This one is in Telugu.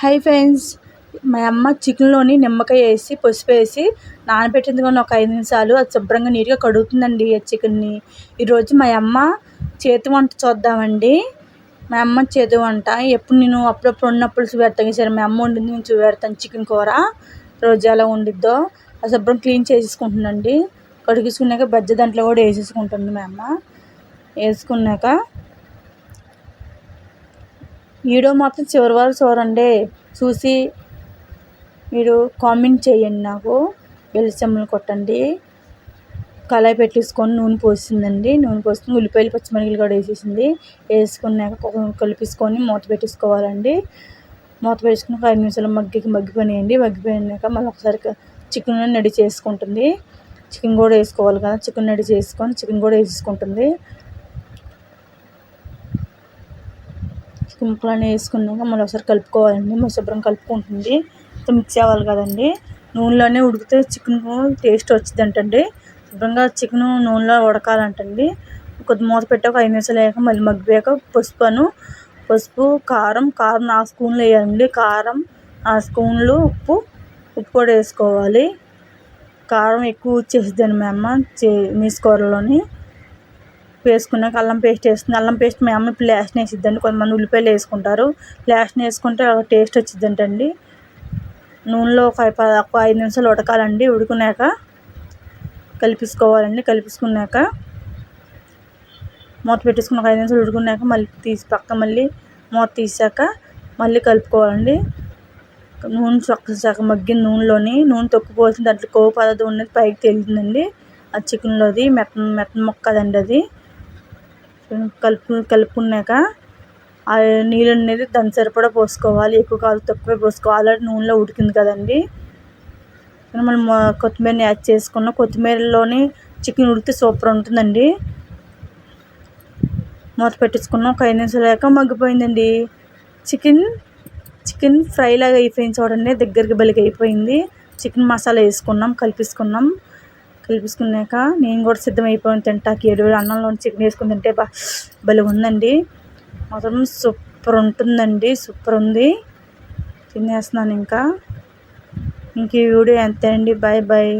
హై ఫ్రెండ్స్ మా అమ్మ చికెన్లోని నిమ్మకాయ వేసి పసుపు వేసి నానబెట్టింది కానీ ఒక ఐదు నిమిషాలు. అది శుభ్రంగా నీట్గా కడుగుతుందండి ఆ చికెన్ని. ఈరోజు మా అమ్మ చేతి వంట చూద్దామండి. మా అమ్మ చేతి వంట. ఎప్పుడు నేను అప్పుడప్పుడు ఉన్నప్పుడు చూపెడతాను సరే మా అమ్మ వండింది నేను చూపెడతాను చికెన్ కూర రోజు ఎలా వండిద్దో అది శుభ్రం క్లీన్ చేసేసుకుంటుందండి. కడిగించుకున్నాక బజ్జ దాంట్లో కూడా వేసేసుకుంటుంది మా అమ్మ. వేసుకున్నాక వీడియో మాత్రం చివరి వరకు చూడండి. చూసి మీరు కామెంట్ చేయండి నాకు. చెమ్మలు కొట్టండి. కళాయి పెట్టేసుకొని నూనె పోసిందండి. నూనె పోసుకుని ఉల్లిపాయలు పచ్చిమిరపకాయలు కూడా వేసేసింది. వేసుకున్నాక కలిపేసుకొని మూత పెట్టేసుకోవాలండి. మూత వేసుకుని ఐదు నిమిషాలు మగ్గికి మగ్గిపోయినాయండి. మగ్గిపోయినాక మళ్ళీ ఒకసారి చికెన్ నడి చేసుకుంటుంది. చికెన్ కూడా వేసుకోవాలి కదా. చికెన్ నడి చేసుకొని చికెన్ కూడా వేసేసుకుంటుంది. ముక్కలన్నీ వేసుకున్నాక మళ్ళీ ఒకసారి కలుపుకోవాలండి. మరి శుభ్రం కలుపుకుంటుంది. మిక్స్ అవ్వాలి కదండి. నూనెలోనే ఉడికితే చికెన్ టేస్ట్ వచ్చిందంటండి. శుభ్రంగా చికెన్ నూనెలో ఉడకాలంటండి. కొద్ది మూత పెట్టాక ఐదు నిమిషాలు వేయక మళ్ళీ మగ్గిపోయాక పసుపును పసుపు కారం కారం నాలుగు స్పూన్లు వేయాలండి. కారం నాలుగు స్పూన్లు ఉప్పు ఉప్పు కూడా వేసుకోవాలి. కారం ఎక్కువ వచ్చేసిద్దండి మా అమ్మ చే నీసు కూరలోని. వేసుకున్నాక అల్లం పేస్ట్ వేస్తుంది అల్లం పేస్ట్ మీ అమ్మ ఇప్పుడు లాస్ట్న వేసిద్దండి. కొంతమంది ఉల్లిపాయలు వేసుకుంటారు. లాస్ట్న వేసుకుంటే టేస్ట్ వచ్చిద్దంటండి. నూనెలో ఒక ఒక ఐదు నిమిషాలు ఉడకాలండి. ఉడికినాక కలిపించుకోవాలండి కలిపించుకున్నాక మూత పెట్టేసుకుని ఒక ఐదు నిమిషాలు ఉడుకున్నాక మళ్ళీ తీసి పక్క మళ్ళీ మూత తీసాక మళ్ళీ కలుపుకోవాలండి. నూనె చక్క చక్క మగ్గిన నూనెలోని నూనె తొక్కుపోసిన దాంట్లో కోవు పదార్థం ఉన్నది పైకి తేలుతుందండి ఆ చికెన్లోది మెత్త మెత్త ముక్క అదండి అది. కలుపు కలుపుకున్నాక ఆ నీళ్ళు అనేది దానికి సరిపడా పోసుకోవాలి. ఎక్కువ కాదు తక్కువే పోసుకోవాలి. ఆల్రెడీ నూనెలో ఉడికింది కదండి. మనం కొత్తిమీరని యాడ్ చేసుకున్న కొత్తిమీరలోని చికెన్ ఉడితే సూపర్ ఉంటుందండి. మూత పెట్టించుకున్నాం ఒక ఐదు నిమిషాలు లేక మగ్గిపోయిందండి. చికెన్ చికెన్ ఫ్రై లాగా అయిపోయింది చూడండి. దగ్గరికి బలికి అయిపోయింది. చికెన్ మసాలా వేసుకున్నాం కలిపేసుకున్నాం. పిలుపుకున్నాక నేను కూడా సిద్ధమైపోయాను. తింటాకి ఏడు అన్నంలో చికెన్ వేసుకుని తింటే బా భలే ఉందండి. మొత్తం సూపర్ ఉంటుందండి సూపర్ ఉంది. తినేస్తున్నాను ఇంకా. ఇంక ఈ వీడియో అంతే అండి బాయ్ బాయ్.